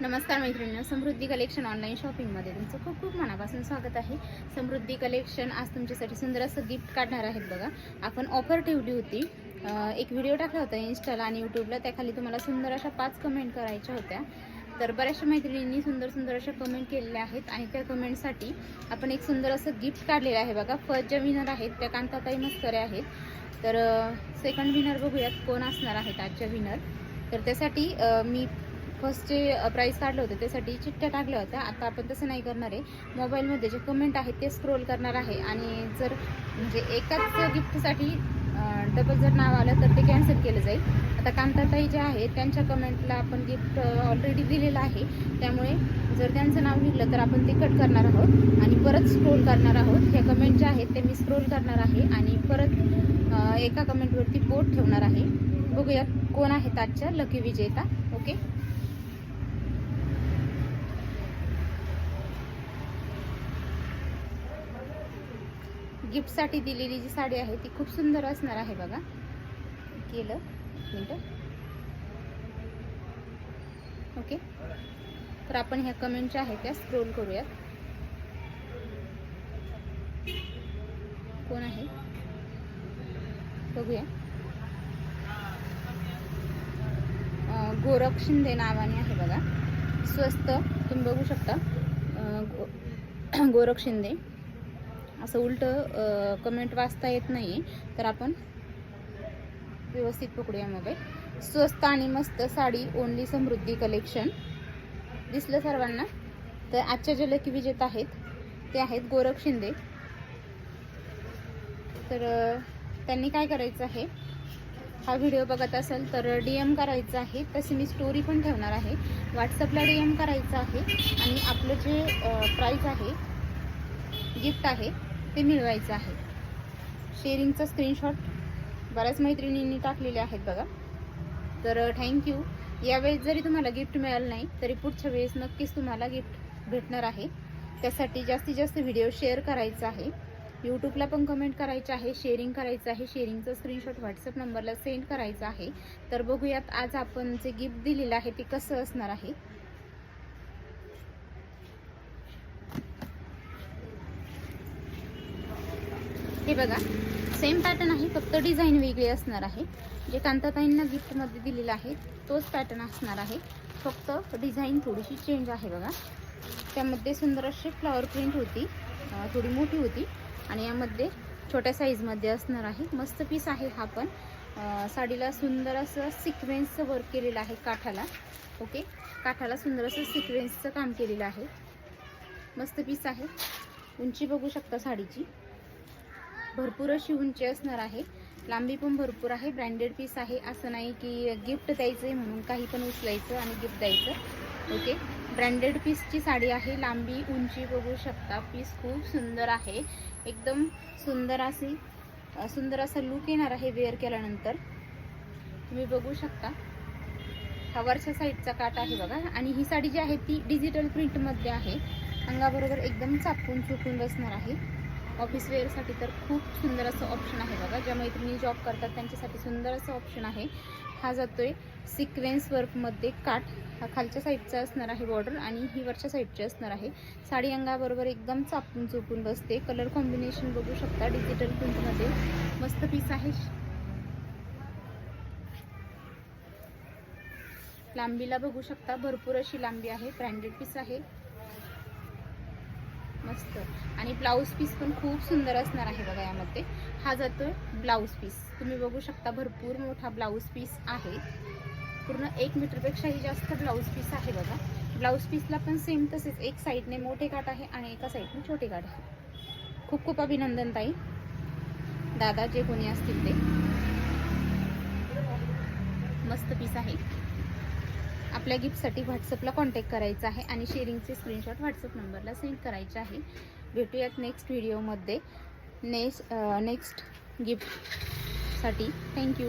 नमस्कार मैत्रिणी समृद्धी collection online शॉपिंगमध्ये तुमचं खूप खूप मनापासून स्वागत आहे. समृद्धी कलेक्शन आज तुमच्यासाठी सुंदर असं गिफ्ट काढणार आहेत बघा. आपण ऑफर ठेवली होती. एक व्हिडिओ टाकला होता इन्स्टाला आणि यूट्यूबला त्याखाली तुम्हाला सुंदर अशा पाच कमेंट करायच्या होत्या. तर बऱ्याचशा मैत्रिणींनी सुंदर सुंदर अशा कमेंट केलेल्या आहेत आणि त्या कमेंटसाठी आपण एक सुंदर असं गिफ्ट काढलेलं आहे बघा. फर्स्ट ज्या विनर आहेत त्या कांताताई मस्करे आहेत. तर सेकंड विनर बघूयात कोण असणार आहेत आजच्या विनर तर त्यासाठी मी फर्स्टचे प्राईस काढलं होतं त्यासाठी चिठ्ठ्या टाकल्या होत्या. आता आपण तसं नाही करणार आहे. मोबाईलमध्ये जे कमेंट आहेत ते स्क्रोल करणार आहे. आणि जर म्हणजे एकाच गिफ्टसाठी डबल जर नाव आलं तर ते कॅन्सल केलं जाईल. आता कांताताई जे आहे त्यांच्या कमेंटला आपण गिफ्ट ऑलरेडी दिलेलं आहे. त्यामुळे जर त्यांचं नाव निघलं तर आपण ते कट करणार आहोत. आणि परत स्क्रोल करणार आहोत. ह्या कमेंट ज्या आहेत ते मी स्क्रोल करणार आहे. आणि परत एका कमेंटवरती बोट ठेवणार आहे. बघूयात कोण आहेत आजच्या. लकी विजेता. ओके गिफ्टसाठी दिलेली जी साडी आहे ती खूप सुंदर असणार आहे बघा. केलं. मिनटं. ओके. तर आपण ह्या कमेंट ज्या आहेत त्या स्क्रोल करूयात. कोण आहे? बघूया. गोरख शिंदे नावाने आहे बघा. स्वस्त. तुम्ही बघू शकता. गो गोरख शिंदे. असं उलटं कमेंट वाचता येत नाही. तर आपण व्यवस्थित पकडूया मोबाईल स्वस्त आणि मस्त साडी ओनली समृद्धी कलेक्शन दिसलं सर्वांना? तर आजच्या जे लकी विजेत आहेत ते आहेत गोरख शिंदे. तर त्यांनी काय करायचं आहे? हा व्हिडिओ बघत असेल तर डी एम करायचा आहे. तशी मी स्टोरी पण ठेवणार आहे. व्हॉट्सअपला डी एम करायचं आहे. आणि आपलं जे प्राईज आहे गिफ्ट आहे ते मिळवायचं आहे. शेअरिंगचा स्क्रीनशॉट बऱ्याच मैत्रिणींनी टाकलेले आहेत बघा. तर थँक्यू यावेळेस जरी तुम्हाला गिफ्ट मिळालं नाही तरी पुढच्या वेळेस नक्कीच तुम्हाला गिफ्ट भेटणार आहे. त्यासाठी जास्तीत जास्त व्हिडिओ शेअर करायचा आहे. यूट्यूबला पण कमेंट करायचं आहे शेअरिंग करायचं आहे. शेअरिंगचं स्क्रीनशॉट व्हॉट्सअप नंबरला सेंड करायचं आहे. तर बघूयात आज आपण जे गिफ्ट दिलेलं आहे ते कसं असणार आहे? हे बघा सेम पॅटर्न आहे फक्त डिझाईन वेगळी असणार आहे. जे कांताताईंना गिफ्टमध्ये दिलेलं आहे तोच पॅटर्न असणार आहे. फक्त डिझाईन थोडीशी चेंज आहे बघा. त्यामध्ये सुंदर अशी फ्लॉवर प्रिंट होती थोडी मोठी होती. आणि यामध्ये छोट्या साईजमध्ये असणार आहे. मस्त पीस आहे हा पण. साडीला सुंदर असं सिक्वेन्सचं वर्क केलेलं आहे काठाला. ओके काठाला सुंदर असं सिक्वेन्सचं काम केलेलं आहे. मस्त पीस आहे. उंची बघू शकता साडीची. भरपूर अशी उंची असणार आहे. लांबी पण भरपूर आहे. ब्रँडेड पीस आहे. असं नाही की गिफ्ट द्यायचं आहे म्हणून काही पण उचलायचं आणि गिफ्ट द्यायचं. ओके ब्रँडेड पीसची साडी आहे. लांबी उंची बघू शकता. पीस खूप सुंदर आहे. एकदम सुंदर अशी सुंदर असा लुक येणार आहे वेअर केल्यानंतर. तुम्ही बघू शकता. हा वरच्या साईडचा काट आहे बघा. आणि ही साडी जी आहे ती डिजिटल प्रिंटमध्ये आहे. अंगाबरोबर एकदम चापून चुकून बसणार आहे. ऑफिस वेअरसाठी तर खूप सुंदर असं ऑप्शन आहे बघा. ज्या मैत्रिणी जॉब करतात त्यांच्यासाठी सुंदर असं ऑप्शन आहे. हा जातो आहे सिक्वेन्स वर्कमध्ये काठ. हा खालच्या साईडचा असणार आहे बॉर्डर आणि ही वरच्या साईडची असणार आहे. साडी अंगाबरोबर एकदम चापून चुकून बसते. कलर कॉम्बिनेशन बघू शकता. डिजिटल प्रिंटमध्ये मस्त पीस आहे. लांबीला बघू शकता. भरपूर अशी लांबी आहे. ब्रँडेड पीस आहे. मस्त. आणि ब्लाऊज पीस पण खूप सुंदर असणार आहे बघा यामध्ये. हा जातो ब्लाऊज पीस तुम्ही बघू शकता भरपूर मोठा ब्लाऊज पीस आहे. पूर्ण एक मीटरपेक्षाही जास्त ब्लाऊज पीस आहे बघा. ब्लाऊज पीसला पण सेम तसेच. एक साईडने मोठे काठ आहे आणि एका साईडने छोटे काठ आहे. खूप खूप अभिनंदन ताई. दादा जे कोणी असतील ते. मस्त पीस आहे. आपल्या गिफ्टसाठी व्हॉट्सअपला कॉन्टॅक्ट करायचा आहे आणि शेअरिंगचे स्क्रीनशॉट व्हॉट्सअप नंबरला सेंड करायचे आहे. भेटूयात नेक्स्ट व्हिडिओमध्ये नेक्स्ट नेक्स्ट गिफ्टसाठी थँक्यू